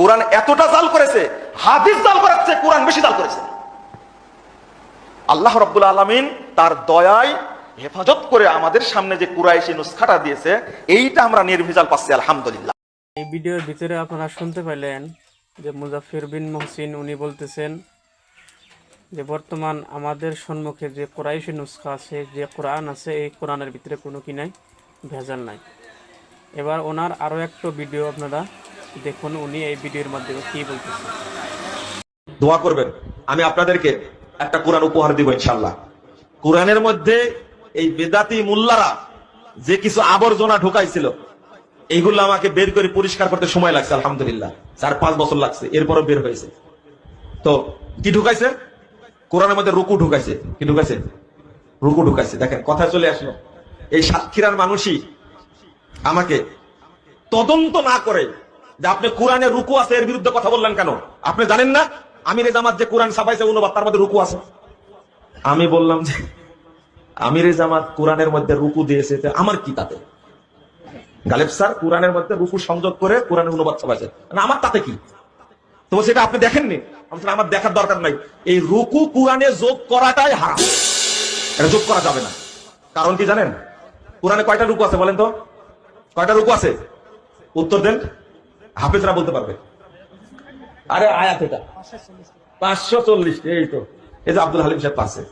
কোরআন এতটা জাল করেছে, হাদিস জাল করাচ্ছে, কোরআন বেশি জাল করেছে। আল্লাহ রব্বুল আলমিন তার দয়ায় হেফাজত করে আমাদের সামনে যে কুরাইশি নুসখাটা দিয়েছে, এইটা আমরা নির্ভেজাল পাচ্ছি, আলহামদুলিল্লাহ। এই ভিডিওর ভিতরে আপনারা শুনতে পাইলেন যে মুজাফির বিন মহসিন উনি বলতেছেন যে বর্তমান আমাদের সম্মুখে যে কোরআশি নুসখা আছে, যে কোরআন আছে, এই কোরআনের ভিতরে কোনো কি নাই, ভেজাল নাই। এবার ওনার আরও একটা ভিডিও আপনারা দেখুন, উনি এই ভিডিওর মাধ্যমে কি বলতেছেন দোয়া করবেন। আমি আপনাদেরকে একটা কোরআন উপহার দিব ইনশাল্লাহ কোরআনের মধ্যে এই বেদাতি মুল্লারা যে কিছু আবর্জনা ঢুকাইছিল, এইগুলো আমাকে বের করে পরিষ্কার করতে সময় লাগছে, আলহামদুলিল্লাহ। চার, পাঁচ বছর লাগছে, এরপরও বের হয়েছে। তো কি ঢুকাইছে? কোরআনের মধ্যে রুকু ঢুকাইছে। কি ঢুকাইছে? রুকু ঢুকাইছে। দেখেন, কথা চলে আসলো। এই সাতক্ষীরার মানুষই আমাকে তদন্ত না করে যে আপনি কোরআনে রুকু আছে, এর বিরুদ্ধে কথা বললেন কেন? আপনি জানেন না? আমির জামাত যে কোরআন ছাপাইছে অনুবাদ তার মধ্যে রুকু আছে। আমি বললাম যে, আমির জামাত কোরআনের মধ্যে রুকু দিয়েছে আমার কি তাতে? গালেব স্যার, কোরআনের মধ্যে রুকু সংযোগ করে কোরআনের অনুবাদ ছাপাইছে। আমার তাতে কি? তো সেটা আপনি দেখেননি? আমার দেখার দরকার নাই। এই রুকু কোরআনে যোগ করাটাই হারাম। এটা যোগ করা যাবে না। কারণ কি জানেন? কোরআনে কয়টা রুকু আছে বলেন তো? কয়টা রুকু আছে? উত্তর দেন। হাফেজরা বলতে পারবে। আরে আয়াত এটা। পাঁচশো চল্লিশটি, এই তো। এই যে আব্দুল হালিম সাহেব পাশে।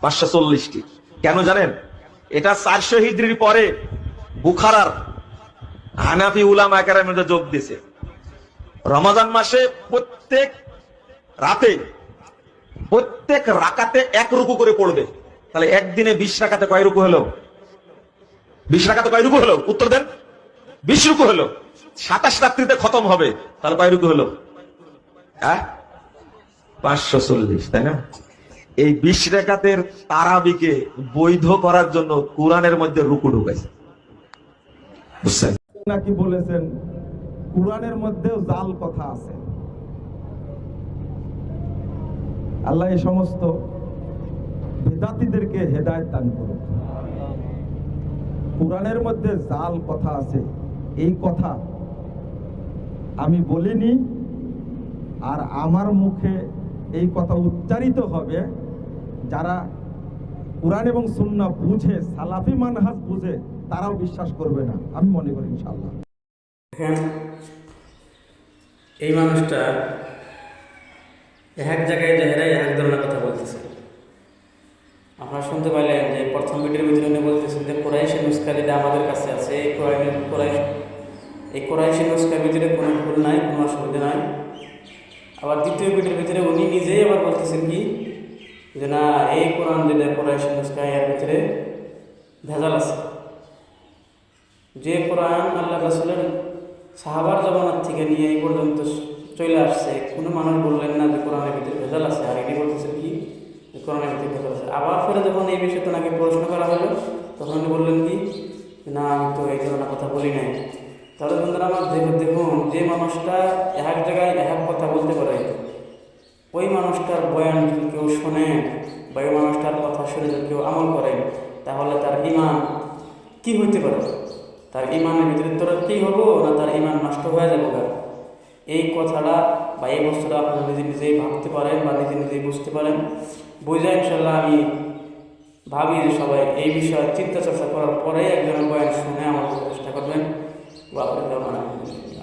পাঁচশো চল্লিশটি। কেন জানেন? এটা চারশো হিজড়ির পরে বুখারার হানাফি উলাম মধ্যে যোগ দিয়েছে। রমাজান মাসে প্রত্যেক রাতে, প্রত্যেক রাকাতে এক রুকু করে পড়বে। তাহলে একদিনে বিশ রাকাতে কয় রুকু হলো? বিশ রাকাতে কয় রুকু হলো? উত্তর দেন। বিশ রুকু হলো। সাতাশ রাত্রিতে খতম হবে। তার রুকু হলো। হ্যাঁ? পাঁচশো চল্লিশ, তাই না? এই বিশ রেখাতের তারাবিকে বৈধ করার জন্য কোরআনের মধ্যে রুকু বুঝছেন? নাকি বলেছেন, কোরআনের মধ্যেও জাল কথা আছে। আল্লাহ এই সমস্ত বেদাতিদেরকে হেদায়ত দান করুন কোরআনের মধ্যে জাল কথা আছে। এই কথা আমি বলিনি, আর আমার মুখে এই কথা উচ্চারিত হবে, যারা কোরআন এবং সুন্নাহ বুঝে, সালাফি মানহাজ বুঝে, তারাও বিশ্বাস করবে না। আমি মনে করি ইনশাআল্লাহ। দেখেন, এই মানুষটা এক জায়গায় জায়গায় এক ধরনের কথা বলতেছে। আপনারা শুনতে পাইলেন যে প্রথম ভিডিওর ভিতরে উনি বলতেছেন যে কোরাইশি নুস্কা যেটা আমাদের কাছে আছে, এই কোরআন কোরআন এই কোরাইশি নুস্কার ভিতরে কোনো ভুল নাই, কোনো অসুবিধা নাই। আবার দ্বিতীয় পিঠের ভিতরে উনি নিজেই আবার বলতেছেন কি, যে না, এই কোরআন যেটা কোরাইশি নুস্কা এর ভিতরে ভেজাল আছে। যে কোরআন আল্লাহ রাসুলের সাহাবার জমানার থেকে নিয়ে এই পর্যন্ত চলে আসছে, কোনো মানুষ বললেন না যে কোরআনের ভিতরে ভেজাল আছে। আর এটি বলতেছে কি, যে কোরআনের ভিতরে ভেজাল আছে। আবার ফেরে যখন এই বিষয়ে নাকি প্রশ্ন করা হলো, তখন উনি বললেন কি না, আমি তো এই ধরনের কথা বলি নাই। তাহলে বন্ধুরা আমার দেখুন যে মানুষটা এক জায়গায় এক কথা বলতে পারে, ওই মানুষটার বয়ান যদি কেউ শোনে বা ওই মানুষটার কথা শুনে যদি কেউ আমল করে, তাহলে তার ইমান কি হইতে পারে? তার ইমানের ভিতরে তোরা কি হব না তার ইমান নষ্ট হয়ে যাবে। এই কথাটা বা এই বস্তুটা আপনারা নিজে নিজেই ভাবতে পারেন বা নিজে নিজেই বুঝতে পারেন। বুঝে ইনশাল্লাহ আমি ভাবি যে সবাই এই বিষয়ে চিন্তা চর্চা করার পরেই একজনের বয়ান শুনে আমার চেষ্টা করবেন। বা আপনাদের